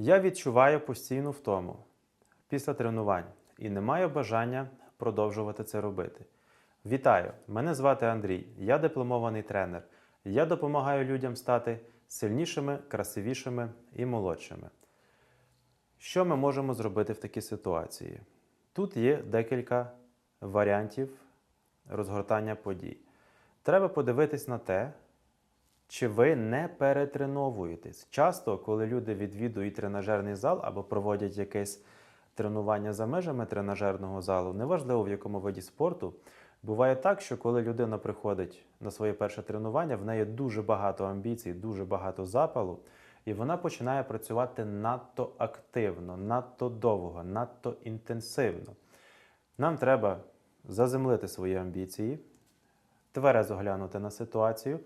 Я відчуваю постійну втому після тренувань і не маю бажання продовжувати це робити. Вітаю! Мене звати Андрій, я дипломований тренер. Я допомагаю людям стати сильнішими, красивішими і молодшими. Що ми можемо зробити в такій ситуації? Тут є декілька варіантів розгортання подій. Треба подивитись на те, чи ви не перетреновуєтесь. Часто, коли люди відвідують тренажерний зал або проводять якесь тренування за межами тренажерного залу, неважливо в якому виді спорту, буває так, що коли людина приходить на своє перше тренування, в неї дуже багато амбіцій, дуже багато запалу, і вона починає працювати надто активно, надто довго, надто інтенсивно. Нам треба заземлити свої амбіції, тверезо глянути на ситуацію,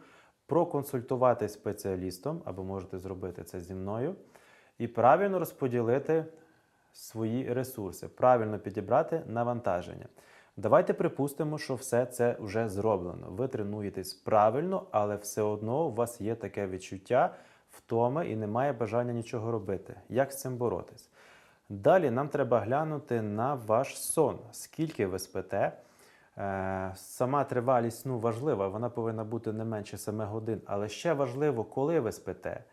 проконсультуватись спеціалістом, або можете зробити це зі мною, і правильно розподілити свої ресурси, правильно підібрати навантаження. Давайте припустимо, що все це вже зроблено. Ви тренуєтесь правильно, але все одно у вас є таке відчуття втоми і немає бажання нічого робити. Як з цим боротись? Далі нам треба глянути на ваш сон. Скільки ви спите? Е, Сама тривалість сну важлива, вона повинна бути не менше 7 годин, але ще важливо, коли ви спите.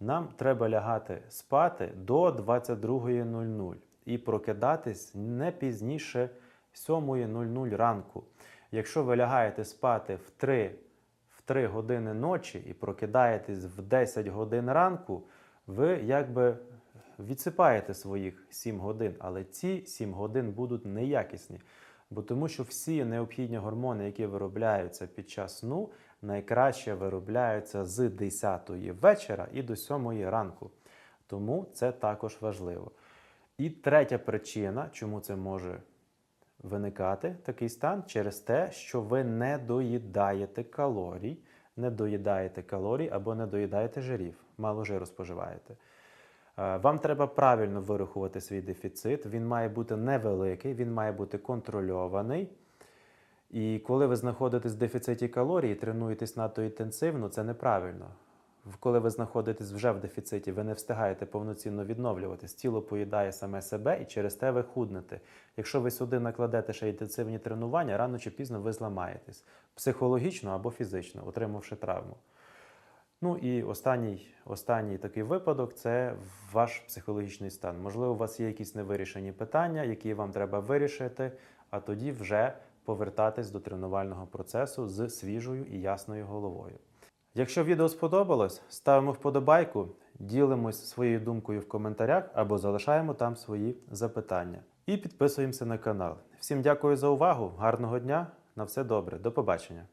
Нам треба лягати спати до 22.00 і прокидатись не пізніше 7.00 ранку. Якщо ви лягаєте спати в 3, в 3 години ночі і прокидаєтесь в 10 годин ранку, ви якби відсипаєте своїх 7 годин, але ці 7 годин будуть неякісні. Бо тому що всі необхідні гормони, які виробляються під час сну, найкраще виробляються з 10-ї вечора і до 7-ї ранку. Тому це також важливо. І третя причина, чому це може виникати такий стан, через те, що ви не доїдаєте калорій, не доїдаєте калорій або не доїдаєте жирів, мало жиру споживаєте. Е, Вам треба правильно вирахувати свій дефіцит. Він має бути невеликий, він має бути контрольований. І коли ви знаходитесь в дефіциті калорій тренуєтесь надто інтенсивно, це неправильно. Коли ви знаходитесь вже в дефіциті, ви не встигаєте повноцінно відновлюватись. Тіло поїдає саме себе і через те ви худнете. Якщо ви сюди накладете ще інтенсивні тренування, рано чи пізно ви зламаєтесь психологічно або фізично, отримавши травму. Ну і останній, останній такий випадок це ваш психологічний стан. Можливо, у вас є якісь невирішені питання, які вам треба вирішити, а тоді вже повертатись до тренувального процесу з свіжою і ясною головою. Якщо відео сподобалось, ставимо вподобайку, ділимось своєю думкою в коментарях або залишаємо там свої запитання. І підписуємося на канал. Всім дякую за увагу, гарного дня, на все добре, до побачення.